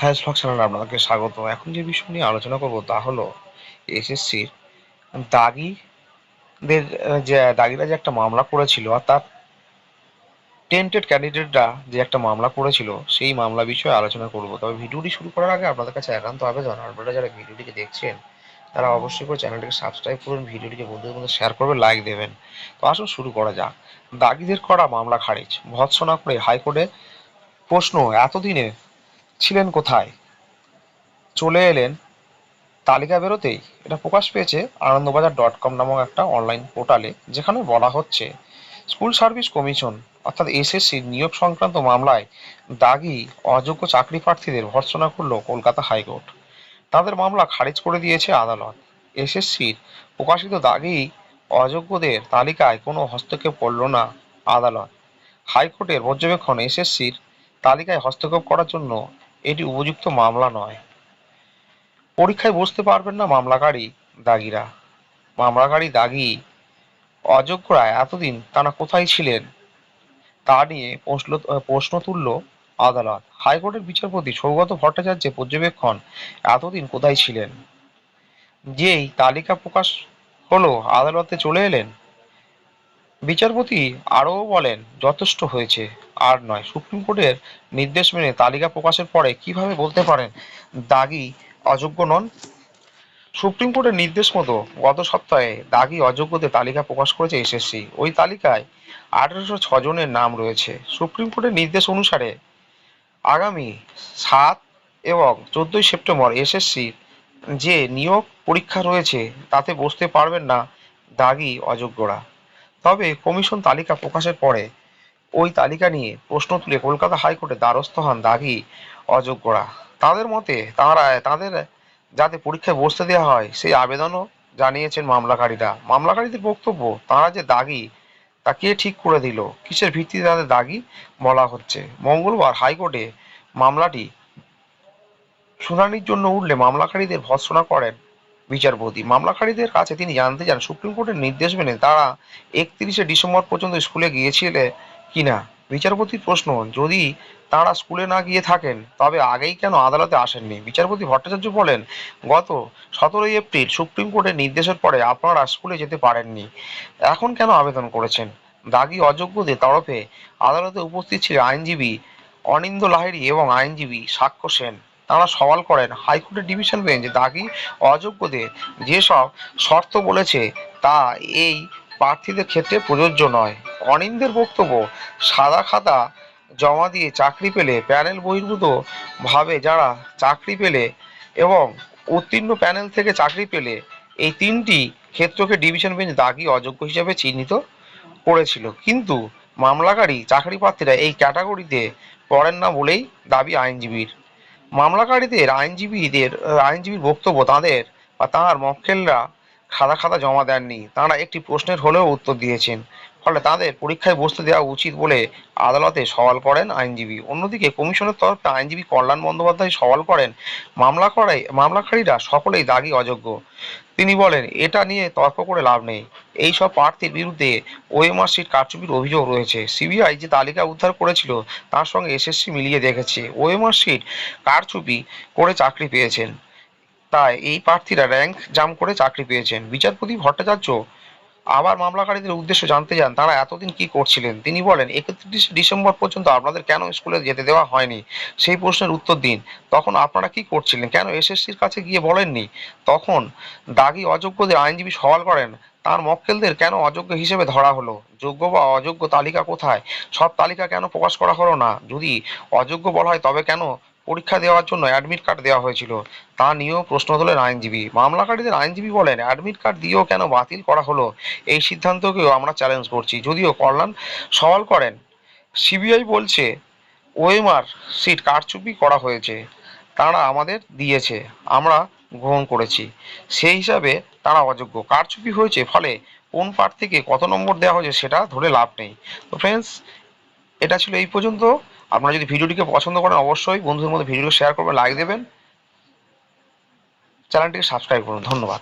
Hiace blog চ্যানেলে আপনাদেরকে স্বাগত। এখন যে বিষয় নিয়ে আলোচনা করব তা হলো এসএসসির দাগিদের, যে দাগিরা যে একটা মামলা করেছিল অর্থাৎ টেন্টেড ক্যান্ডিডেটরা যে একটা মামলা করেছিল, সেই মামলা বিষয়ে আলোচনা করব। তবে ভিডিওটি শুরু করার আগে আপনাদের কাছে একান্ত আবেদন আপনারা যারা ভিডিওটিকে দেখছেন, তারা অবশ্যই করে চ্যানেলটিকে সাবস্ক্রাইব করুন, ভিডিওটিকে বন্ধুদের মধ্যে শেয়ার করবেন লাইক দেবেন। তো আসুন শুরু করা যাক। দাগিদের করা মামলা খারিজ, ভৎসনা করে হাইকোর্টে প্রশ্ন, এতদিনে ছিলেন কোথায়? চলে এলেন তালিকা বেরোতেই। এটা প্রকাশ পেয়েছে আনন্দবাজার ডট কম নামক একটা অনলাইন পোর্টালে, যেখানে বলা হচ্ছে, স্কুল সার্ভিস কমিশন, অর্থাৎ এসএসসি নিয়োগ সংক্রান্ত মামলায় দাগি, অযোগ্য চাকরি প্রার্থীদের ভর্সনা করল কলকাতা হাইকোর্ট। তাদের মামলা খারিজ করে দিয়েছে আদালত। এসএসসির প্রকাশিত দাগি, অযোগ্যদের তালিকায় কোনো হস্তক্ষেপ করল না আদালত। হাইকোর্টের পর্যবেক্ষণ এসএসসির তালিকায় হস্তক্ষেপ করার জন্য এটি উপযুক্ত মামলা নয়। পরীক্ষায় বসতে পারবেন না মামলাকারী দাগিরা। মামলাকারী দাগি অযোগ্য রায় এতদিন তারা কোথায় ছিলেন তা নিয়ে প্রশ্ন প্রশ্ন তুলল আদালত। হাইকোর্টের বিচারপতি সৌগত ভট্টাচার্যের পর্যবেক্ষণ এতদিন কোথায় ছিলেন? যেই তালিকা প্রকাশ হলো, আদালতে চলে এলেন বিচারপতি আরও বলেন, যথেষ্ট হয়েছে। আর নয়, সুপ্রিম কোর্টের নির্দেশ মেনে তালিকা প্রকাশের পরে কীভাবে বলতে পারেন দাগি অযোগ্য নন? সুপ্রিম কোর্টের নির্দেশ মতো গত সপ্তাহে দাগি অযোগ্যদের তালিকা প্রকাশ করেছে এসএসসি ওই তালিকায় আঠারোশো জনের নাম রয়েছে। সুপ্রিম কোর্টের নির্দেশ অনুসারে আগামী সাত এবং চোদ্দই সেপ্টেম্বর এসএসসি যে নিয়োগ পরীক্ষা রয়েছে, তাতে বসতে পারবেন না দাগি অযোগ্যরা। তবে কমিশন তালিকা প্রকাশের পরে ওই তালিকা নিয়ে প্রশ্ন তুলে কলকাতা হাইকোর্টে দ্বারস্থ হন দাগি অযোগ্যরা। তাদের মতে তাঁরা, তাদের যাতে পরীক্ষায় বসতে দেওয়া হয়, সেই আবেদনও জানিয়েছেন মামলাকারীরা। মামলাকারীদের বক্তব্য, তারা যে দাগি, তা কে ঠিক করে দিল? কিসের ভিত্তিতে তাদের দাগি বলা হচ্ছে? মঙ্গলবার হাইকোর্টে মামলাটি শুনানির জন্য উঠলে মামলাকারীদের ভর্ৎসনা করেন বিচারপতি। মামলাকারীদের কাছে তিনি জানতে চান, সুপ্রিম কোর্টের নির্দেশ মেনে তারা একত্রিশে ডিসেম্বর পর্যন্ত স্কুলে গিয়েছিলে কিনা? বিচারপতির প্রশ্ন, যদি তারা স্কুলে না গিয়ে থাকেন, তবে আগেই কেন আদালতে আসেননি? বিচারপতি ভট্টাচার্য বলেন, গত সতেরোই এপ্রিল সুপ্রিম কোর্টের নির্দেশের পরে আপনারা স্কুলে যেতে পারেননি। এখন কেন আবেদন করেছেন? দাগি অযোগ্যদের তরফে আদালতে উপস্থিত ছিল আইনজীবী অনিন্দ লাহিড়ী এবং আইনজীবী সাক্ষ্য সেন। তারা সওয়াল করেন হাইকোর্টের ডিভিশন বেঞ্চ দাগি অযোগ্যদের যেসব শর্ত বলেছে তা এই প্রার্থীদের ক্ষেত্রে প্রযোজ্য নয়। অনিন্দের বক্তব্য, সাদা খাতা জমা দিয়ে চাকরি পেলে প্যানেল বহির্ভূত ভাবে যারা চাকরি পেলে এবং উত্তীর্ণ প্যানেল থেকে চাকরি পেলে এই তিনটি ক্ষেত্রকে ডিভিশন বেঞ্চ দাগি অযোগ্য হিসাবে চিহ্নিত করেছিল। কিন্তু মামলাকারী চাকরি প্রার্থীরা এই ক্যাটাগরিতে পড়েন না বলেই দাবি আইনজীবীর। মামলাকারীদের, আইনজীবীদের, আইনজীবীর বক্তব্য তাদের বা তাঁর মক্কেলরা খাতা খাতা জমা দেননি। তাঁরা একটি প্রশ্নের হলেও উত্তর দিয়েছেন। ফলে তাদের পরীক্ষায় বসতে দেওয়া উচিত বলে আদালতে সওয়াল করেন আইনজীবী। অন্যদিকে কমিশনের তরফে আইনজীবী কল্যাণ বন্দ্যোপাধ্যায় সওয়াল করেন, মামলা করায়, মামলাকারীরা সকলেই দাগি অযোগ্য। তিনি বলেন, এটা নিয়ে তর্ক করে লাভ নেই। এই সব প্রার্থীর বিরুদ্ধে ওএমআর সিট কারচুপির অভিযোগ রয়েছে। সিবিআই যে তালিকা উদ্ধার করেছিল, তার সঙ্গে এসএসসি মিলিয়ে দেখেছে। ওএমআর সিট কারচুপি করে চাকরি পেয়েছেন। তাই এই প্রার্থীরা র্যাঙ্ক জাম করে চাকরি পেয়েছেন। বিচারপতি ভট্টাচার্য আবার মামলাকারীদের উদ্দেশ্য জানতে যান, তারা এতদিন কি করছিলেন? তিনি বলেন, একত্রিশে ডিসেম্বর পর্যন্ত আপনাদের কেন স্কুলে যেতে দেওয়া হয়নি? সেই প্রশ্নের উত্তর দিন। তখন আপনারা কি করছিলেন? কেন এসএসসির কাছে গিয়ে বলেননি? তখন দাগি অযোগ্যদের আইনজীবী সওয়াল করেন, তার মক্কেলদের কেন অযোগ্য হিসেবে ধরা হলো? যোগ্য বা অযোগ্য তালিকা কোথায়? সব তালিকা কেন প্রকাশ করা হলো না? যদি অযোগ্য বলা হয় তবে কেন পরীক্ষা দেওয়ার জন্য অ্যাডমিট কার্ড দেওয়া হয়েছিল। তা নিয়েও প্রশ্ন তোলেন আইনজীবী। মামলাকারীদের আইনজীবী বলেন অ্যাডমিট কার্ড দিয়েও কেন বাতিল করা হলো? এই সিদ্ধান্তকেও আমরা চ্যালেঞ্জ করছি। যদিও কল্যাণ সওয়াল করেন, সিবিআই বলছে, ওএমআর সিট কারচুপি করা হয়েছে, তারা আমাদের দিয়েছে, আমরা গ্রহণ করেছি। সেই হিসাবে তারা অযোগ্য। কারচুপি হয়েছে, ফলে কোন প্রার্থীকে কত নম্বর দেওয়া হয়েছে সেটা ধরে লাভ নেই। তো ফ্রেন্ডস এটা ছিল এই পর্যন্ত। আপনারা যদি ভিডিওটিকে পছন্দ করেন, অবশ্যই বন্ধুদের মধ্যে ভিডিওটি শেয়ার করবেন লাইক দেবেন। চ্যানেলটিকে সাবস্ক্রাইব করুন। ধন্যবাদ।